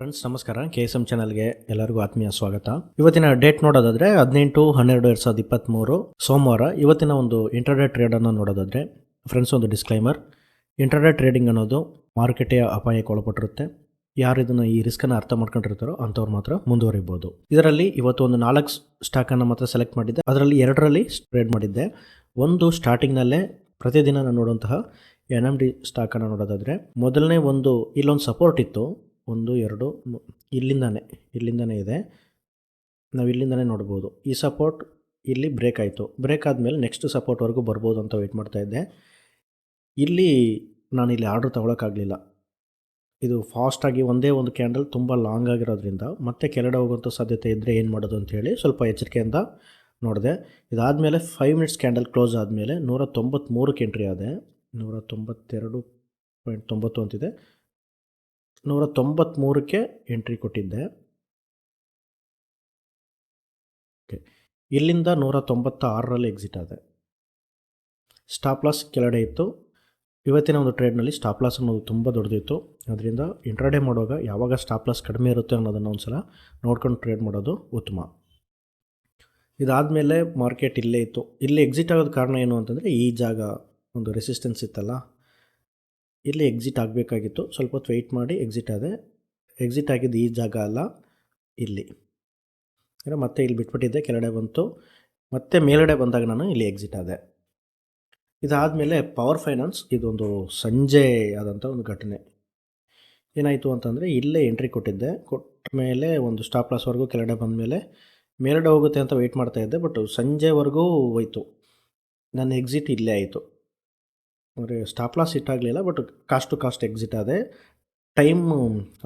Friends ನಮಸ್ಕಾರ. K S M ಚಾನಲ್ಗೆ ಎಲ್ಲರಿಗೂ ಆತ್ಮೀಯ ಸ್ವಾಗತ. ಇವತ್ತಿನ ಡೇಟ್ ನೋಡೋದಾದ್ರೆ ಹದಿನೆಂಟು, ಹನ್ನೆರಡು, ಎರಡು ಸಾವಿರದ ಇಪ್ಪತ್ತ್ಮೂರು ಸೋಮವಾರ. ಇವತ್ತಿನ ಒಂದು ಇಂಟರ್ಡೇ ಟ್ರೇಡನ್ನು ನೋಡೋದಾದರೆ ಫ್ರೆಂಡ್ಸ್ ಒಂದು ಡಿಸ್ಕ್ಲೈಮರ್ ಇಂಟರ್ಡೇ ಟ್ರೇಡಿಂಗ್ ಅನ್ನೋದು ಮಾರುಕಟ್ಟೆಯ ಅಪಾಯಕ್ಕೆ ಒಳಪಟ್ಟಿರುತ್ತೆ. ಯಾರು ಇದನ್ನು ಈ ರಿಸ್ಕನ್ನು ಅರ್ಥ ಮಾಡ್ಕೊಂಡಿರ್ತಾರೋ ಅಂಥವ್ರು ಮಾತ್ರ ಮುಂದುವರಿಬೋದು. ಇದರಲ್ಲಿ ಇವತ್ತು ಒಂದು ನಾಲ್ಕು ಸ್ಟಾಕನ್ನು ಮಾತ್ರ ಸೆಲೆಕ್ಟ್ ಮಾಡಿದ್ದೆ. ಅದರಲ್ಲಿ ಎರಡರಲ್ಲಿ ಟ್ರೇಡ್ ಮಾಡಿದ್ದೆ. ಒಂದು ಸ್ಟಾರ್ಟಿಂಗ್ನಲ್ಲೇ ಪ್ರತಿದಿನ ನಾನು ನೋಡುವಂತಹ ಎನ್ ಎಂ ಡಿ ಸ್ಟಾಕನ್ನು ನೋಡೋದಾದರೆ, ಮೊದಲನೇ ಒಂದು ಇಲ್ಲೊಂದು ಸಪೋರ್ಟ್ ಇತ್ತು. ಒಂದು, ಎರಡು ಇಲ್ಲಿಂದನೇ ಇಲ್ಲಿಂದನೇ ಇದೆ. ನಾವು ಇಲ್ಲಿಂದನೇ ನೋಡ್ಬೋದು. ಈ ಸಪೋರ್ಟ್ ಇಲ್ಲಿ ಬ್ರೇಕ್ ಆಯಿತು. ಬ್ರೇಕ್ ಆದಮೇಲೆ ನೆಕ್ಸ್ಟ್ ಸಪೋರ್ಟ್ವರೆಗೂ ಬರ್ಬೋದು ಅಂತ ವೆಯ್ಟ್ ಮಾಡ್ತಾ ಇದ್ದೆ. ಇಲ್ಲಿ ನಾನು ಇಲ್ಲಿ ಆರ್ಡ್ರ್ ತೊಗೊಳಕ್ಕಾಗಲಿಲ್ಲ. ಇದು ಫಾಸ್ಟಾಗಿ ಒಂದೇ ಒಂದು ಕ್ಯಾಂಡಲ್ ತುಂಬ ಲಾಂಗ್ ಆಗಿರೋದ್ರಿಂದ ಮತ್ತೆ ಕೆಳಗಡೆ ಹೋಗುವಂಥ ಸಾಧ್ಯತೆ ಇದ್ದರೆ ಏನು ಮಾಡೋದು ಅಂತ ಹೇಳಿ ಸ್ವಲ್ಪ ಎಚ್ಚರಿಕೆಯಿಂದ ನೋಡಿದೆ. ಇದಾದಮೇಲೆ ಫೈವ್ ಮಿನಿಟ್ಸ್ ಕ್ಯಾಂಡಲ್ ಕ್ಲೋಸ್ ಆದಮೇಲೆ ನೂರ ತೊಂಬತ್ತ್ಮೂರಕ್ಕೆ ಎಂಟ್ರಿ ಆದೆ. ನೂರ ತೊಂಬತ್ತೆರಡು ಪಾಯಿಂಟ್ ತೊಂಬತ್ತು ಅಂತಿದೆ. ನೂರ ತೊಂಬತ್ತ್ಮೂರಕ್ಕೆ ಎಂಟ್ರಿ ಕೊಟ್ಟಿದ್ದೆ. ಓಕೆ ಇಲ್ಲಿಂದ ನೂರ ತೊಂಬತ್ತ ಆರರಲ್ಲಿ ಎಕ್ಸಿಟ್ ಆದೆ. ಸ್ಟಾಪ್ ಲಾಸ್ ಕೆಳಗಡೆ ಇತ್ತು. ಇವತ್ತಿನ ಒಂದು ಟ್ರೇಡ್ನಲ್ಲಿ ಸ್ಟಾಪ್ ಲಾಸ್ ಅನ್ನೋದು ತುಂಬ ದೊಡ್ಡದಿತ್ತು. ಅದರಿಂದ ಇಂಟ್ರಾಡೇ ಮಾಡುವಾಗ ಯಾವಾಗ ಸ್ಟಾಪ್ ಲಾಸ್ ಕಡಿಮೆ ಇರುತ್ತೆ ಅನ್ನೋದನ್ನು ಒಂದು ಸಲ ನೋಡ್ಕೊಂಡು ಟ್ರೇಡ್ ಮಾಡೋದು ಉತ್ತಮ. ಇದಾದಮೇಲೆ ಮಾರ್ಕೆಟ್ ಇಲ್ಲೇ ಇತ್ತು. ಇಲ್ಲಿ ಎಕ್ಸಿಟ್ ಆಗೋದು ಕಾರಣ ಏನು ಅಂತಂದರೆ ಈ ಜಾಗ ಒಂದು ರೆಸಿಸ್ಟೆನ್ಸ್ ಇತ್ತಲ್ಲ ಇಲ್ಲಿ ಎಕ್ಸಿಟ್ ಆಗಬೇಕಾಗಿತ್ತು. ಸ್ವಲ್ಪ ಹೊತ್ತು ವೆಯ್ಟ್ ಮಾಡಿ ಎಕ್ಸಿಟ್ ಆದೆ. ಎಕ್ಸಿಟ್ ಆಗಿದ್ದು ಈ ಜಾಗ ಅಲ್ಲ. ಇಲ್ಲಿ. ಅಂದರೆ ಮತ್ತೆ ಇಲ್ಲಿ ಬಿಟ್ಬಿಟ್ಟಿದ್ದೆ, ಕೆಳಗಡೆ ಬಂತು. ಮತ್ತೆ ಮೇಲ್ಗಡೆ ಬಂದಾಗ ನಾನು ಇಲ್ಲಿ ಎಕ್ಸಿಟ್ ಆದೆ. ಇದಾದಮೇಲೆ ಪವರ್ ಫೈನಾನ್ಸ್ ಇದೊಂದು ಸಂಜೆ ಆದಂಥ ಒಂದು ಘಟನೆ. ಏನಾಯಿತು ಅಂತಂದರೆ ಇಲ್ಲೇ ಎಂಟ್ರಿ ಕೊಟ್ಟಿದ್ದೆ. ಕೊಟ್ಟ ಮೇಲೆ ಒಂದು ಸ್ಟಾಪ್ ಲಾಸ್ವರೆಗೂ ಕೆಳಗಡೆ ಬಂದ ಮೇಲೆ ಮೇಲ್ಗಡೆ ಹೋಗುತ್ತೆ ಅಂತ ವೆಯ್ಟ್ ಮಾಡ್ತಾ ಇದ್ದೆ ಬಟ್ ಸಂಜೆವರೆಗೂ ಹೋಯ್ತು. ನನ್ನ ಎಕ್ಸಿಟ್ ಇಲ್ಲೇ ಆಯಿತು. ಅಂದರೆ stop loss ಇಟ್ಟಾಗಲಿಲ್ಲ but cost to cost exit ಆದರೆ ಟೈಮ್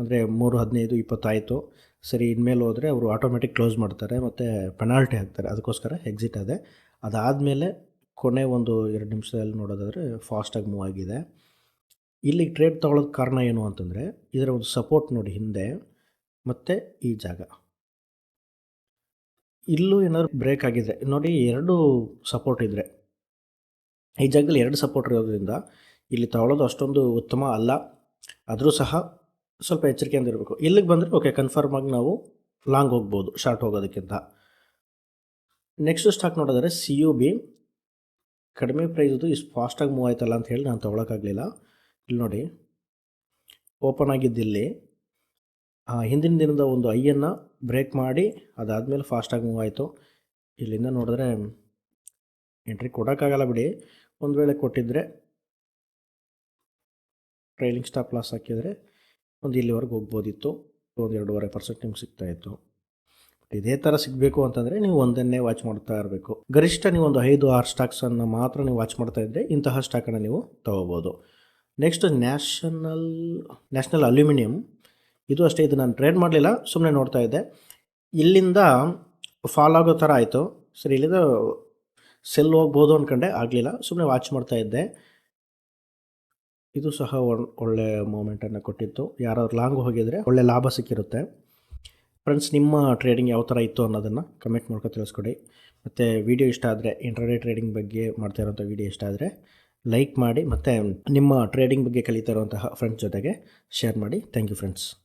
ಅಂದರೆ ಮೂರು, ಹದಿನೈದು, ಇಪ್ಪತ್ತಾಯಿತು. ಸರಿ, ಇನ್ಮೇಲೆ ಹೋದರೆ ಅವರು ಆಟೋಮೆಟಿಕ್ ಕ್ಲೋಸ್ ಮಾಡ್ತಾರೆ, ಮತ್ತು ಪೆನಾಲ್ಟಿ ಹಾಕ್ತಾರೆ. ಅದಕ್ಕೋಸ್ಕರ ಎಕ್ಸಿಟ್ ಆದೆ. ಅದಾದಮೇಲೆ ಕೊನೆ ಒಂದು ಎರಡು ನಿಮಿಷದಲ್ಲಿ ನೋಡೋದಾದರೆ ಫಾಸ್ಟಾಗಿ ಮೂವ್ ಆಗಿದೆ. ಇಲ್ಲಿ ಟ್ರೇಡ್ ತೊಗೊಳೋದು ಕಾರಣ ಏನು ಅಂತಂದರೆ, ಇದರ ಒಂದು ಸಪೋರ್ಟ್ ನೋಡಿ ಹಿಂದೆ, ಮತ್ತು ಈ ಜಾಗ. ಇಲ್ಲೂ ಏನಾದರೂ ಬ್ರೇಕ್ ಆಗಿದೆ. ನೋಡಿ, ಎರಡು ಸಪೋರ್ಟ್ ಇದ್ದರೆ ಈ ಜಾಗದಲ್ಲಿ ಎರಡು ಸಪೋರ್ಟ್ ಇರೋದ್ರಿಂದ ಇಲ್ಲಿ ತಗೊಳ್ಳೋದು ಅಷ್ಟೊಂದು ಉತ್ತಮ ಅಲ್ಲ. ಆದರೂ ಸಹ ಸ್ವಲ್ಪ ಎಚ್ಚರಿಕೆಯಿಂದ ಇರಬೇಕು. ಇಲ್ಲಿಗೆ ಬಂದರೆ ಓಕೆ ಕನ್ಫರ್ಮ್ ಆಗಿ ನಾವು ಲಾಂಗ್ ಹೋಗ್ಬೋದು ಶಾರ್ಟ್ ಹೋಗೋದಕ್ಕಿಂತ. ನೆಕ್ಸ್ಟ್ ಸ್ಟಾಕ್ ನೋಡಿದ್ರೆ ಸಿ ಯು ಬಿ ಕಡಿಮೆ ಪ್ರೈಸ್ದು ಇಷ್ಟು ಫಾಸ್ಟಾಗಿ ಮೂವ್ ಆಯ್ತಲ್ಲ ಅಂತ ಹೇಳಿ ನಾನು ತೊಗೊಳಕ್ಕಾಗಲಿಲ್ಲ. ಇಲ್ಲಿ ನೋಡಿ. ಓಪನ್ ಆಗಿದ್ದಿಲ್ಲಿ ಹಿಂದಿನ ದಿನದ ಒಂದು ಐಯನ್ನು ಬ್ರೇಕ್ ಮಾಡಿ, ಅದಾದಮೇಲೆ ಫಾಸ್ಟಾಗಿ ಮೂವ್ ಆಯಿತು. ಇಲ್ಲಿಂದ ನೋಡಿದ್ರೆ ಎಂಟ್ರಿ ಕೊಡೋಕ್ಕಾಗಲ್ಲ ಬಿಡಿ. ಒಂದು ವೇಳೆ ಕೊಟ್ಟಿದ್ದರೆ ಟ್ರೈಲಿಂಗ್ ಸ್ಟಾಪ್ ಲಾಸ್ ಹಾಕಿದರೆ ಒಂದು ಇಲ್ಲಿವರೆಗೆ ಹೋಗ್ಬೋದಿತ್ತು, ಒಂದು ಎರಡೂವರೆ ಪರ್ಸೆಂಟ್ ನಿಮ್ಗೆ ಸಿಗ್ತಾಯಿತ್ತು ಇದೇ ಥರ ಸಿಗಬೇಕು ಅಂತಂದರೆ ನೀವು ಒಂದನ್ನೇ ವಾಚ್ ಮಾಡ್ತಾ ಇರಬೇಕು. ಗರಿಷ್ಠ ನೀವು ಒಂದು ಐದು, ಆರು ಸ್ಟಾಕ್ಸನ್ನು ಮಾತ್ರ ನೀವು ವಾಚ್ ಮಾಡ್ತಾ ಇದ್ದರೆ ಇಂತಹ ಸ್ಟಾಕನ್ನು ನೀವು ತೊಗೋಬೋದು. ನೆಕ್ಸ್ಟ್ ನ್ಯಾಷನಲ್ ನ್ಯಾಷನಲ್ ಅಲ್ಯೂಮಿನಿಯಂ ಇದು ಅಷ್ಟೇ, ಇದು ನಾನು ಟ್ರೇಡ್ ಮಾಡಲಿಲ್ಲ ಸುಮ್ಮನೆ ನೋಡ್ತಾ ಇದ್ದೆ. ಇಲ್ಲಿಂದ ಫಾಲೋ ಆಗೋ ಥರ ಆಯಿತು. ಸರಿ, ಇಲ್ಲಿಂದ ಸೆಲ್ ಹೋಗ್ಬೋದು ಅಂದ್ಕೊಂಡೆ ಆಗಲಿಲ್ಲ. ಸುಮ್ಮನೆ ವಾಚ್ ಮಾಡ್ತಾ ಇದ್ದೆ. ಇದು ಸಹ ಒಳ್- ಒಳ್ಳೆ ಮೂಮೆಂಟನ್ನು ಕೊಟ್ಟಿತ್ತು. ಯಾರಾದ್ರು ಲಾಂಗ್ ಹೋಗಿದರೆ ಒಳ್ಳೆ ಲಾಭ ಸಿಕ್ಕಿರುತ್ತೆ. ಫ್ರೆಂಡ್ಸ್ ನಿಮ್ಮ ಟ್ರೇಡಿಂಗ್ ಯಾವ ಥರ ಇತ್ತು ಅನ್ನೋದನ್ನು ಕಮೆಂಟ್ ಮಾಡ್ಕೊ ತಿಳಿಸ್ಕೊಡಿ. ಮತ್ತು ವಿಡಿಯೋ ಇಷ್ಟ ಆದರೆ ಇಂಟರ್ನೆಟ್ ಟ್ರೇಡಿಂಗ್ ಬಗ್ಗೆ ಮಾಡ್ತಾ ಇರೋಂಥ ವಿಡಿಯೋ ಇಷ್ಟ ಆದರೆ ಲೈಕ್ ಮಾಡಿ, ಮತ್ತು ನಿಮ್ಮ ಟ್ರೇಡಿಂಗ್ ಬಗ್ಗೆ ಕಲಿತಾ ಇರುವಂತಹ ಫ್ರೆಂಡ್ಸ್ ಜೊತೆಗೆ ಶೇರ್ ಮಾಡಿ. Thank you friends